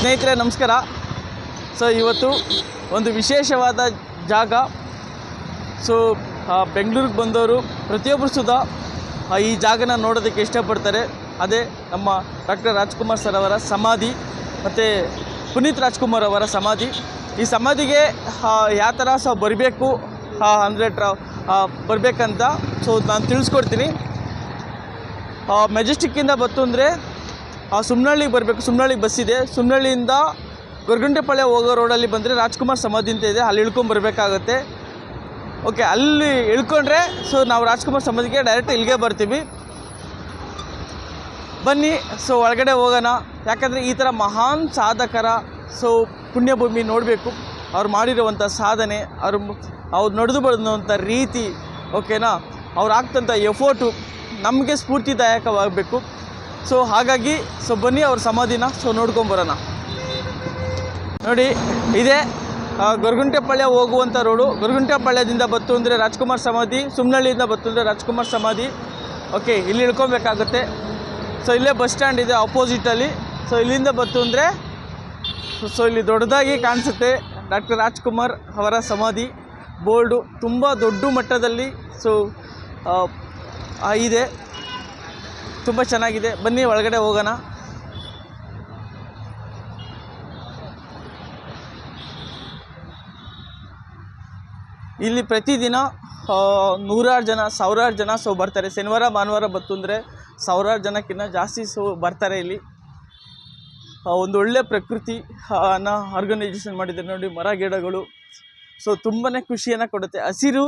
ಸ್ನೇಹಿತರೆ, ನಮಸ್ಕಾರ. ಸೊ ಇವತ್ತು ಒಂದು ವಿಶೇಷವಾದ ಜಾಗ. ಸೊ ಬೆಂಗಳೂರಿಗೆ ಬಂದವರು ಪ್ರತಿಯೊಬ್ಬರು ಸುಧಾ ಈ ಜಾಗನ ನೋಡೋದಕ್ಕೆ ಇಷ್ಟಪಡ್ತಾರೆ. ಅದೇ ನಮ್ಮ ಡಾಕ್ಟರ್ ರಾಜ್ಕುಮಾರ್ ಸರ್ ಅವರ ಸಮಾಧಿ ಮತ್ತು ಪುನೀತ್ ರಾಜ್ಕುಮಾರ್ ಅವರ ಸಮಾಧಿ. ಈ ಸಮಾಧಿಗೆ ಯಾವ ಥರ ಸೊ ಬರಬೇಕು ಅಂದರೆ ಟ್ರಾ ಬರಬೇಕಂತ ಸೊ ನಾನು ತಿಳಿಸ್ಕೊಡ್ತೀನಿ. ಮೆಜೆಸ್ಟಿಕ್ಕಿಂದ ಬತ್ತು ಅಂದರೆ ಸುಮ್ನಹಳ್ಳಿಗೆ ಬರಬೇಕು ಸುಮ್ನಹಳ್ಳಿಗೆ ಬಸ್ ಇದೆ. ಸುಮ್ನಹಳ್ಳಿಯಿಂದ ಗೊರಗುಂಟೆಪಾಳ್ಯ ಹೋಗೋ ರೋಡಲ್ಲಿ ಬಂದರೆ ರಾಜ್ಕುಮಾರ್ ಸಮಾಧಿ ಅಂತ ಇದೆ. ಅಲ್ಲಿ ಇಳ್ಕೊಂಬರ್ಬೇಕಾಗತ್ತೆ ಓಕೆ ಅಲ್ಲಿ ಇಳ್ಕೊಂಡ್ರೆ ಸೊ ನಾವು ರಾಜ್ಕುಮಾರ್ ಸಮಾಧಿಗೆ ಡೈರೆಕ್ಟ್ ಇಲ್ಲಿಗೆ ಬರ್ತೀವಿ. ಬನ್ನಿ ಸೊ ಒಳಗಡೆ ಹೋಗೋಣ. ಯಾಕಂದರೆ ಈ ಥರ ಮಹಾನ್ ಸಾಧಕರ ಸೊ ಪುಣ್ಯಭೂಮಿ ನೋಡಬೇಕು. ಅವ್ರು ಮಾಡಿರುವಂಥ ಸಾಧನೆ, ಅವ್ರು ಅವ್ರು ನಡೆದು ಬಂದಂಥ ರೀತಿ ಓಕೆನಾ ಅವ್ರು ಆಗ್ತಂಥ ಎಫೋರ್ಟು ನಮಗೆ ಸ್ಫೂರ್ತಿದಾಯಕವಾಗಬೇಕು. ಸೊ ಹಾಗಾಗಿ ಸೊ ಬನ್ನಿ ಅವ್ರ ಸಮಾಧಿನ ಸೊ ನೋಡ್ಕೊಂಬರೋಣ ನೋಡಿ, ಇದೇ ಗೊರಗುಂಟೆಪಾಳ್ಯ ಹೋಗುವಂಥ ರೋಡು ಗೊರಗುಂಟೆಪಾಳ್ಯದಿಂದ ಬತ್ತು ಅಂದರೆ ರಾಜ್ಕುಮಾರ್ ಸಮಾಧಿ ಸುಮ್ನಹಳ್ಳಿಯಿಂದ ಬತ್ತು ಅಂದರೆ ರಾಜ್ಕುಮಾರ್ ಸಮಾಧಿ. ಓಕೆ ಇಲ್ಲಿ ಇಳ್ಕೊಬೇಕಾಗುತ್ತೆ. ಸೊ ಇಲ್ಲೇ ಬಸ್ ಸ್ಟ್ಯಾಂಡ್ ಇದೆ ಅಪೋಸಿಟಲ್ಲಿ ಸೊ ಇಲ್ಲಿಂದ ಬತ್ತು ಅಂದರೆ ಸೊ ಇಲ್ಲಿ ದೊಡ್ಡದಾಗಿ ಕಾಣಿಸುತ್ತೆ ಡಾಕ್ಟರ್ ರಾಜ್ಕುಮಾರ್ ಅವರ ಸಮಾಧಿ. ಬೋರ್ಡು ತುಂಬ ದೊಡ್ಡ ಮಟ್ಟದಲ್ಲಿ ಸೊ ಇದೆ. ತುಂಬ ಚೆನ್ನಾಗಿದೆ. ಬನ್ನಿ, ಒಳಗಡೆ ಹೋಗೋಣ. ಇಲ್ಲಿ ಪ್ರತಿದಿನ ನೂರಾರು ಜನ, ಸಾವಿರಾರು ಜನ ಸೊ ಬರ್ತಾರೆ. ಶನಿವಾರ, ಭಾನುವಾರ ಬತ್ತು ಅಂದರೆ ಸಾವಿರಾರು ಜನಕ್ಕಿಂತ ಜಾಸ್ತಿ ಸೊ ಬರ್ತಾರೆ ಇಲ್ಲಿ. ಒಂದು ಒಳ್ಳೆ ಪ್ರಕೃತಿ ಅನ್ನ ಆರ್ಗನೈಜೇಷನ್ ಮಾಡಿದ್ದಾರೆ ನೋಡಿ, ಮರ, ಗಿಡಗಳು. ಸೊ ತುಂಬಾ ಖುಷಿಯನ್ನು ಕೊಡುತ್ತೆ. ಹಸಿರು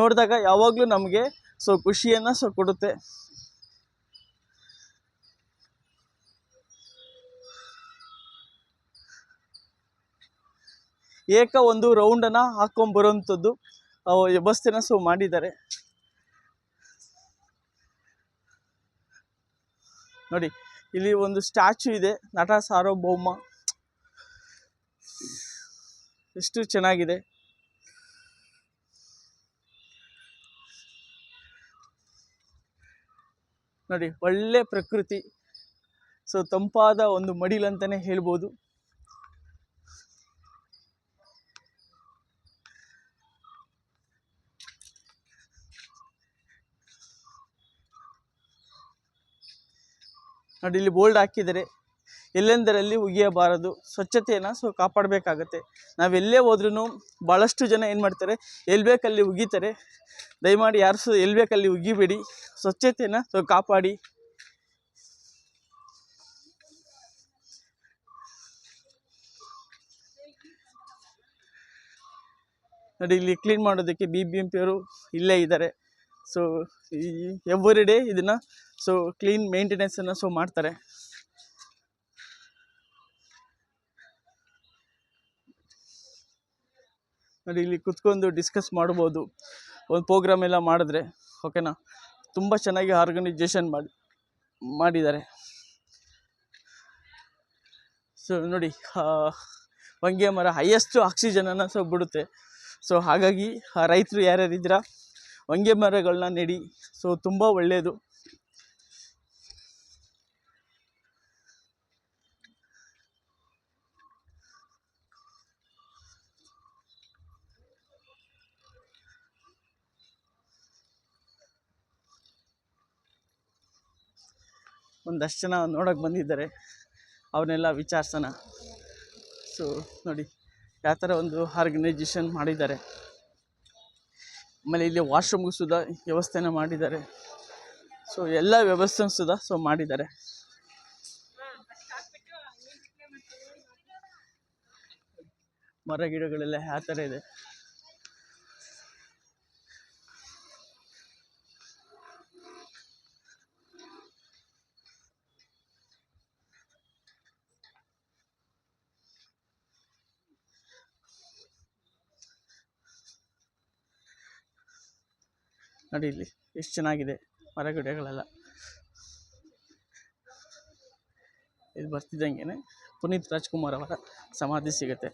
ನೋಡಿದಾಗ ಯಾವಾಗಲೂ ನಮಗೆ ಸೊ ಖುಷಿಯನ್ನು ಸೊ ಕೊಡುತ್ತೆ. ಏಕ ಒಂದು ರೌಂಡನ್ನು ಹಾಕ್ಕೊಂಬರೋವಂಥದ್ದು ವ್ಯವಸ್ಥೆನ ಸೊ ಮಾಡಿದ್ದಾರೆ. ನೋಡಿ, ಇಲ್ಲಿ ಒಂದು ಸ್ಟ್ಯಾಚು ಇದೆ, ನಟ ಸಾರ್ವಭೌಮ. ಎಷ್ಟು ಚೆನ್ನಾಗಿದೆ. ನೋಡಿ, ಒಳ್ಳೆ ಪ್ರಕೃತಿ. ಸೊ, ತಂಪಾದ ಒಂದು ಮಡಿಲಂತಲೇ ಹೇಳ್ಬೋದು. ನೋಡಿ, ಇಲ್ಲಿ ಬೋಲ್ಡ್ ಹಾಕಿದರೆ ಎಲ್ಲೆಂದರಲ್ಲಿ ಉಗಿಯಬಾರದು. ಸ್ವಚ್ಛತೆಯನ್ನು ಸೊ ಕಾಪಾಡಬೇಕಾಗತ್ತೆ. ನಾವೆಲ್ಲೇ ಹೋದ್ರೂ ಭಾಳಷ್ಟು ಜನ ಏನು ಮಾಡ್ತಾರೆ ಎಲ್ಲಿ ಬೇಕಲ್ಲಿ ಉಗಿತಾರೆ, ದಯಮಾಡಿ ಯಾರು ಸಹ ಎಲ್ಲಿ ಬೇಕಲ್ಲಿ ಉಗಿಬೇಡಿ, ಸ್ವಚ್ಛತೆಯನ್ನು ಸೊ ಕಾಪಾಡಿ. ನೋಡಿ, ಇಲ್ಲಿ ಕ್ಲೀನ್ ಮಾಡೋದಕ್ಕೆ ಬಿ ಬಿ ಎಂ ಪಿಯವರು ಇಲ್ಲೇ ಇದ್ದಾರೆ. ಸೊ ಎವ್ರಿ ಡೇ ಇದನ್ನು ಸೊ ಕ್ಲೀನ್ ಮೇಂಟೆನೆನ್ಸನ್ನು ಸೊ ಮಾಡ್ತಾರೆ. ನೋಡಿ ಇಲ್ಲಿ ಕುತ್ಕೊಂಡು ಡಿಸ್ಕಸ್ ಮಾಡ್ಬೋದು. ಒಂದು ಪ್ರೋಗ್ರಾಮ್ ಎಲ್ಲ ಮಾಡಿದ್ರೆ ಓಕೆನಾ ತುಂಬ ಚೆನ್ನಾಗಿ ಆರ್ಗನೈಜೇಷನ್ ಮಾಡಿ, ಮಾಡಿದ್ದಾರೆ. ಸೊ ನೋಡಿ ಹೊಂಗೆ ಮರ ಹೈಯೆಸ್ಟು ಆಕ್ಸಿಜನನ್ನು ಸೊ ಬಿಡುತ್ತೆ. ಸೊ ಹಾಗಾಗಿ ರೈತರು ಯಾರ್ಯಾರಿದ್ದೀರಾ? ಹೊಂಗೆ ಮರಗಳನ್ನ ನೆಡಿ. ಸೊ ತುಂಬ ಒಳ್ಳೆಯದು ಒಂದಷ್ಟು ಜನ ನೋಡೋಕೆ ಬಂದಿದ್ದಾರೆ. ಅವನ್ನೆಲ್ಲ ವಿಚಾರಿಸೋಣ. ಸೊ ನೋಡಿ ಯಾವ ಥರ ಒಂದು ಆರ್ಗನೈಜೇಷನ್ ಮಾಡಿದ್ದಾರೆ. ಆಮೇಲೆ ಇಲ್ಲಿ ವಾಶ್ರೂಮ್ಗೂ ಸುದ ವ್ಯವಸ್ಥೆನ ಮಾಡಿದ್ದಾರೆ. ಸೊ ಎಲ್ಲ ವ್ಯವಸ್ಥೆ ಸುದ ಸೊ ಮಾಡಿದ್ದಾರೆ. ಮರ ಗಿಡಗಳೆಲ್ಲ ಯಾವ ಥರ ಇದೆ? ನೋಡಿ ಇಲ್ಲಿ ಎಷ್ಟು ಚೆನ್ನಾಗಿದೆ? ಮರ ಗಿಡಗಳೆಲ್ಲ ಇದು ಬರ್ತಿದ್ದಂಗೆ ಪುನೀತ್ ರಾಜ್ಕುಮಾರ್ ಅವರ ಸಮಾಧಿ ಸಿಗುತ್ತೆ.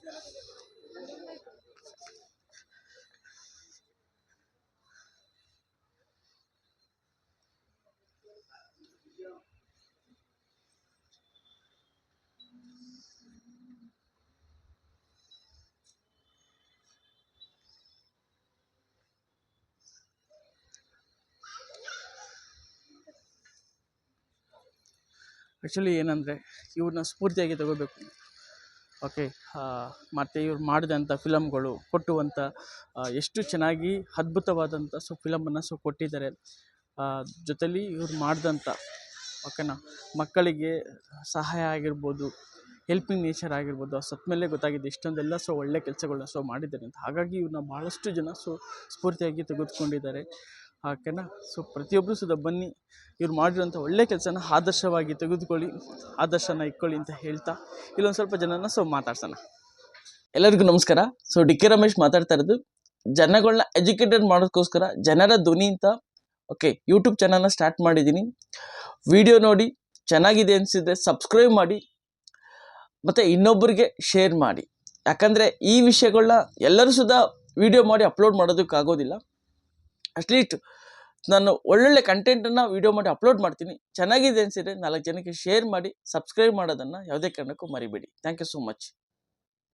ಆ್ಯಕ್ಚುಲಿ ಏನಂದರೆ ಇವ್ರನ್ನ ಸ್ಫೂರ್ತಿಯಾಗಿ ತಗೋಬೇಕು. ಓಕೆ ಮತ್ತು ಇವ್ರು ಮಾಡಿದಂಥ ಫಿಲಮ್ಗಳು ಕೊಟ್ಟುವಂಥ ಎಷ್ಟು ಚೆನ್ನಾಗಿ ಅದ್ಭುತವಾದಂಥ ಸೊ ಫಿಲಮನ್ನು ಸೊ ಕೊಟ್ಟಿದ್ದಾರೆ. ಜೊತೇಲಿ ಇವ್ರು ಮಾಡಿದಂಥ ಓಕೆನಾ ಮಕ್ಕಳಿಗೆ ಸಹಾಯ ಆಗಿರ್ಬೋದು ಹೆಲ್ಪಿಂಗ್ ನೇಚರ್ ಆಗಿರ್ಬೋದು ಸತ್ತ ಮೇಲೆ ಗೊತ್ತಾಗಿದೆ ಇಷ್ಟೊಂದೆಲ್ಲ ಸೊ ಒಳ್ಳೆ ಕೆಲಸಗಳನ್ನ ಸೊ ಮಾಡಿದ್ದಾರೆ ಅಂತ. ಹಾಗಾಗಿ ಇವ್ರನ್ನ ಭಾಳಷ್ಟು ಜನ ಸೊ ಸ್ಫೂರ್ತಿಯಾಗಿ ತೆಗೆದುಕೊಂಡಿದ್ದಾರೆ. ಓಕೆನಾ ಸೊ ಪ್ರತಿಯೊಬ್ಬರೂ ಸುದ ಬನ್ನಿ, ಇವ್ರು ಮಾಡಿರೋಂಥ ಒಳ್ಳೆ ಕೆಲಸನ ಆದರ್ಶವಾಗಿ ತೆಗೆದುಕೊಳ್ಳಿ, ಆದರ್ಶನ ಇಟ್ಕೊಳ್ಳಿ ಅಂತ ಹೇಳ್ತಾ, ಇಲ್ಲೊಂದು ಸ್ವಲ್ಪ ಜನನ ಸೊ ಮಾತಾಡ್ಸೋಣ. ಎಲ್ಲರಿಗೂ ನಮಸ್ಕಾರ. ಸೊ ಡಿ ಕೆ ರಮೇಶ್ ಮಾತಾಡ್ತಾ ಇರೋದು. ಜನಗಳನ್ನ ಎಜುಕೇಟೆಡ್ ಮಾಡೋದಕ್ಕೋಸ್ಕರ ಜನರ ಧ್ವನಿ ಅಂತ, ಓಕೆ ಯೂಟ್ಯೂಬ್ ಚಾನಲ್ನ ಸ್ಟಾರ್ಟ್ ಮಾಡಿದ್ದೀನಿ. ವಿಡಿಯೋ ನೋಡಿ, ಚೆನ್ನಾಗಿದೆ ಅನಿಸಿದ್ರೆ ಸಬ್ಸ್ಕ್ರೈಬ್ ಮಾಡಿ, ಮತ್ತು ಇನ್ನೊಬ್ಬರಿಗೆ ಶೇರ್ ಮಾಡಿ. ಯಾಕಂದರೆ ಈ ವಿಷಯಗಳನ್ನ ಎಲ್ಲರೂ ಸುದ ವಿಡಿಯೋ ಮಾಡಿ ಅಪ್ಲೋಡ್ ಮಾಡೋದಕ್ಕಾಗೋದಿಲ್ಲ. ಅಟ್ಲೀಸ್ಟ್ ನಾನು ಒಳ್ಳೊಳ್ಳೆ ಕಂಟೆಂಟನ್ನು ವೀಡಿಯೋ ಮಾಡಿ ಅಪ್ಲೋಡ್ ಮಾಡ್ತೀನಿ. ಚೆನ್ನಾಗಿದೆ ಅನಿಸಿದ್ರೆ ನಾಲ್ಕು ಜನಕ್ಕೆ ಶೇರ್ ಮಾಡಿ, ಸಬ್ಸ್ಕ್ರೈಬ್ ಮಾಡೋದನ್ನು ಯಾವುದೇ ಕಾರಣಕ್ಕೂ ಮರಿಬೇಡಿ. Thank you so much.